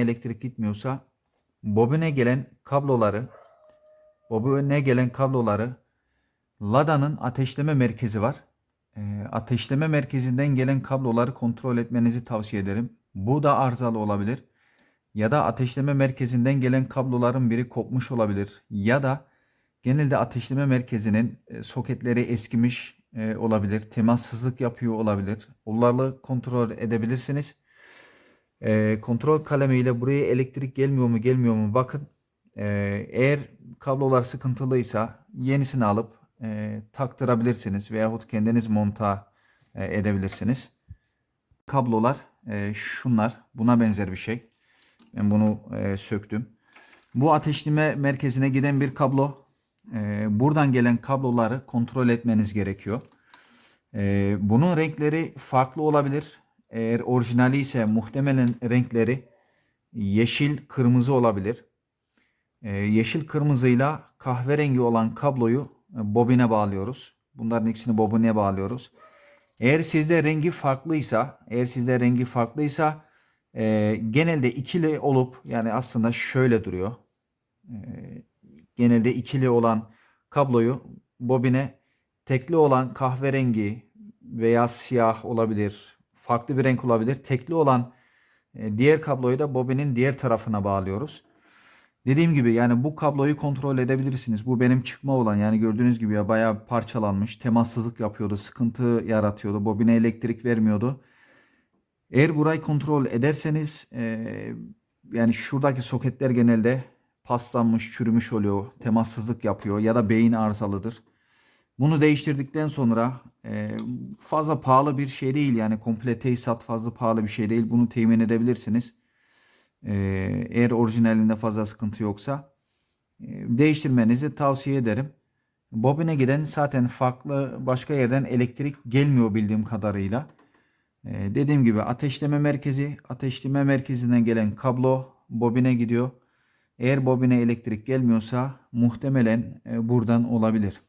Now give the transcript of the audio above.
elektrik gitmiyorsa bobine gelen kabloları bobine gelen kabloları LADA'nın ateşleme merkezi var. Ee, ateşleme merkezinden gelen kabloları kontrol etmenizi tavsiye ederim. Bu da arızalı olabilir. Ya da ateşleme merkezinden gelen kabloların biri kopmuş olabilir. Ya da genelde ateşleme merkezinin e, soketleri eskimiş e, olabilir. Temassızlık yapıyor olabilir. Onlarla kontrol edebilirsiniz. E, kontrol kalemiyle buraya elektrik gelmiyor mu gelmiyor mu bakın. E, eğer kablolar sıkıntılıysa yenisini alıp e, taktırabilirsiniz veyahut kendiniz monta e, edebilirsiniz. Kablolar e, şunlar buna benzer bir şey. Ben bunu e, söktüm. Bu ateşleme merkezine giden bir kablo. E, buradan gelen kabloları kontrol etmeniz gerekiyor. E, bunun renkleri farklı olabilir. Eğer orijinali ise muhtemelen renkleri yeşil kırmızı olabilir. E, yeşil kırmızıyla kahverengi olan kabloyu e, bobine bağlıyoruz. Bunların ikisini bobine bağlıyoruz. Eğer sizde rengi farklıysa, eğer sizde rengi farklıysa e, genelde ikili olup yani aslında şöyle duruyor. E, genelde ikili olan kabloyu bobine tekli olan kahverengi veya siyah olabilir. Farklı bir renk olabilir. Tekli olan e, diğer kabloyu da bobinin diğer tarafına bağlıyoruz. Dediğim gibi yani bu kabloyu kontrol edebilirsiniz. Bu benim çıkma olan yani gördüğünüz gibi ya bayağı parçalanmış. Temassızlık yapıyordu. Sıkıntı yaratıyordu. Bobine elektrik vermiyordu. Eğer burayı kontrol ederseniz e, yani şuradaki soketler genelde paslanmış, çürümüş oluyor. Temassızlık yapıyor ya da beyin arızalıdır. Bunu değiştirdikten sonra e, fazla pahalı bir şey değil yani komple tesisat fazla pahalı bir şey değil. Bunu temin edebilirsiniz. E, eğer orijinalinde fazla sıkıntı yoksa e, değiştirmenizi tavsiye ederim. Bobine giden zaten farklı başka yerden elektrik gelmiyor bildiğim kadarıyla. Ee, dediğim gibi ateşleme merkezi, ateşleme merkezinden gelen kablo bobine gidiyor. Eğer bobine elektrik gelmiyorsa muhtemelen e, buradan olabilir.